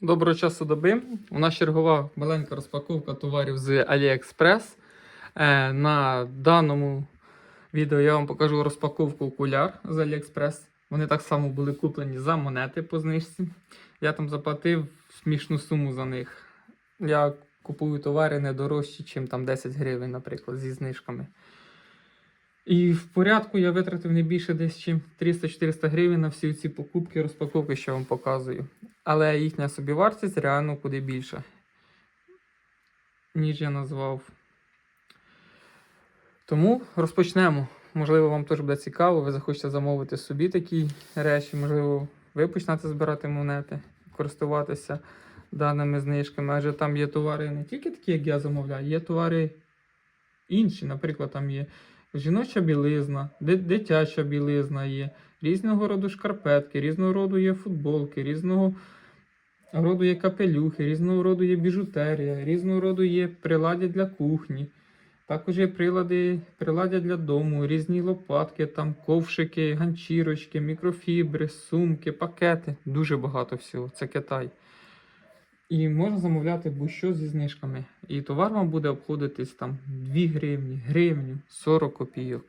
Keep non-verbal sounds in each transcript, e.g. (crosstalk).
Доброго часу доби. У нас чергова маленька розпаковка товарів з AliExpress. Е, на даному відео я вам покажу розпаковку окуляр з AliExpress. Вони так само були куплені за монети по знижці. Я там заплатив смішну суму за них. Я купую товари не дорожчі, ніж там 10 гривень, наприклад, зі знижками. І в порядку я витратив не більше десь чим 300-400 гривень на всі ці покупки, розпаковки, що вам показую. Але їхня собівартість реально куди більша, ніж я назвав. Тому розпочнемо. Можливо, вам теж буде цікаво, ви захочете замовити собі такі речі, можливо, ви почнете збирати монети, користуватися даними знижками. Адже там є товари не тільки такі, як я замовляю, є товари інші. Наприклад, там є жіноча білизна, дитяча білизна є, різного роду шкарпетки, різного роду є футболки, різного роду є капелюхи, різного роду є біжутерія, різного роду є приладдя для кухні. Також є прилади, приладдя для дому, різні лопатки, там ковшики, ганчірочки, мікрофібри, сумки, пакети. Дуже багато всього. Це Китай. І можна замовляти будь-що зі знижками. І товар вам буде обходитись там 2 гривні, гривню, 40 копійок.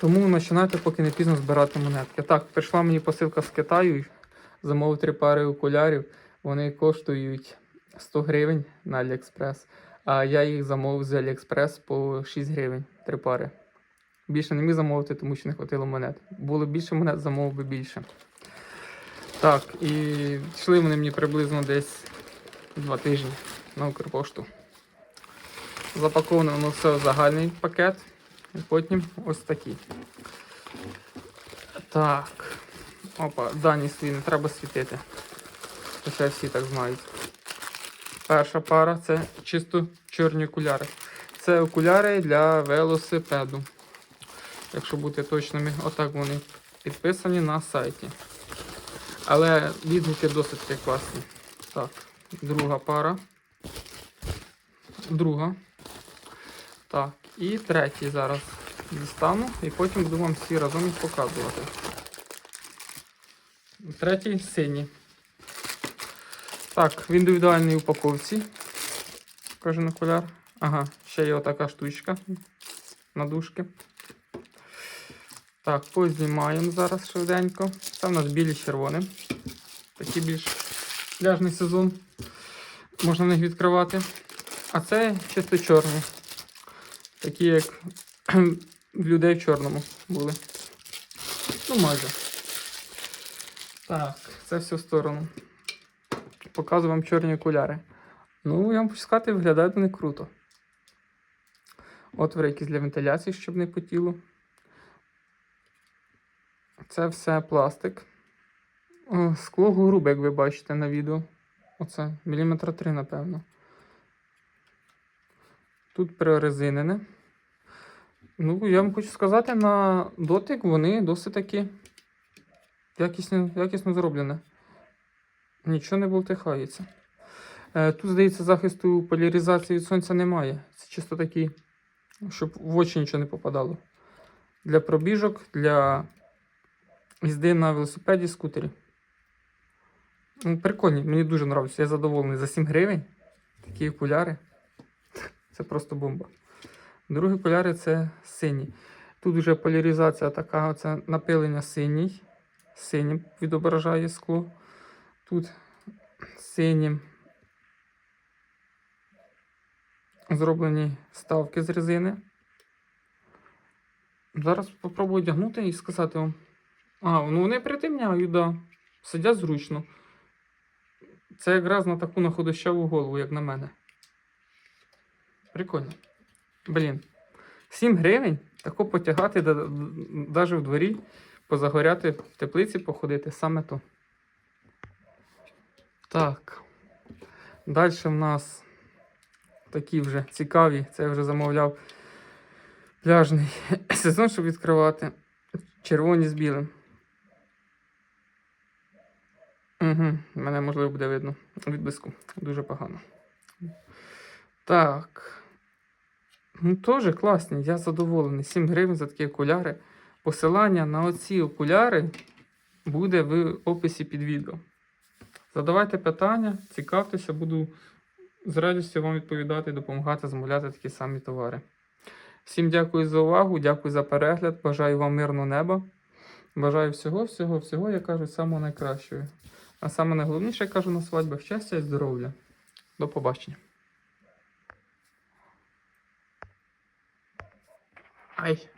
Тому починайте, поки не пізно збирати монетки. Так, прийшла мені посилка з Китаю. Замовив три пари окулярів. Вони коштують 100 гривень на AliExpress. А я їх замовив з AliExpress по 6 гривень. Три пари. Більше не міг замовити, тому що не хватило монет. Було більше монет, замовив би більше. Так, і йшли вони мені приблизно десь два тижні на Укрпошту. Запаковано воно все в загальний пакет. І потім ось такі. Так. Опа, дані свої не треба світити. Хоча всі так знають. Перша пара це чисто чорні окуляри. Це окуляри для велосипеду. Якщо бути точними, отак вони підписані на сайті. Але відгуки досить таки класні. Так, друга пара. Друга. Так, і третій зараз дістану і потім буду вам всі разом їх показувати. Третій синій. Так, в індивідуальній упаковці. Кожен окуляр. Ага, ще є отака штучка. Надушки. Так, познімаємо зараз швиденько. Це в нас білі з червоним. Такий більш пляжний сезон. Можна них відкривати. А це чисто чорний. Такі, як (clears throat) в людей в чорному були. Ну, майже. Так, це все в сторону. Показую вам чорні окуляри. Ну, я вам хочу сказати, виглядають вони круто. Отвори якісь для вентиляції, щоб не потіло. Це все пластик. Скло грубе, як ви бачите на відео. Оце міліметра 3, напевно. Тут прорезинене. Ну, я вам хочу сказати, на дотик вони досить таки якісно, якісно зроблені. Нічого не болтихається. Е, Тут, здається, захисту поляризації від сонця немає. Це чисто такий, щоб в очі нічого не попадало. Для пробіжок, для їзди на велосипеді, скутері. Ну, прикольні, мені дуже подобається. Я задоволений за 7 гривень. Такі окуляри. Це просто бомба. Другі окуляри це сині. Тут вже поляризація така, це напилення синій. Синім відображає скло. Тут синім зроблені вставки з резини. Зараз спробую одягнути і сказати вам. А, ну вони притемняють, да. Сидять зручно. Це якраз на таку на худощаву голову, як на мене. Прикольно. Блін. 7 гривень тако потягати навіть в дворі, позагоряти в теплиці, походити саме то. Так. Далі в нас такі вже цікаві. Це я вже замовляв пляжний (coughs) сезон, щоб відкривати. Червоні з білим. Угу, мене можливо буде видно від блиску. Дуже погано. Так. Ну, теж класні, я задоволений. 7 гривень за такі окуляри. Посилання на оці окуляри буде в описі під відео. Задавайте питання, цікавтеся, буду з радістю вам відповідати і допомагати замовляти такі самі товари. Всім дякую за увагу, дякую за перегляд. Бажаю вам мирного неба. Бажаю всього, всього, всього, я кажу, самого найкращого. А саме найголовніше, я кажу на свадьбах щастя і здоров'я. До побачення. Ай.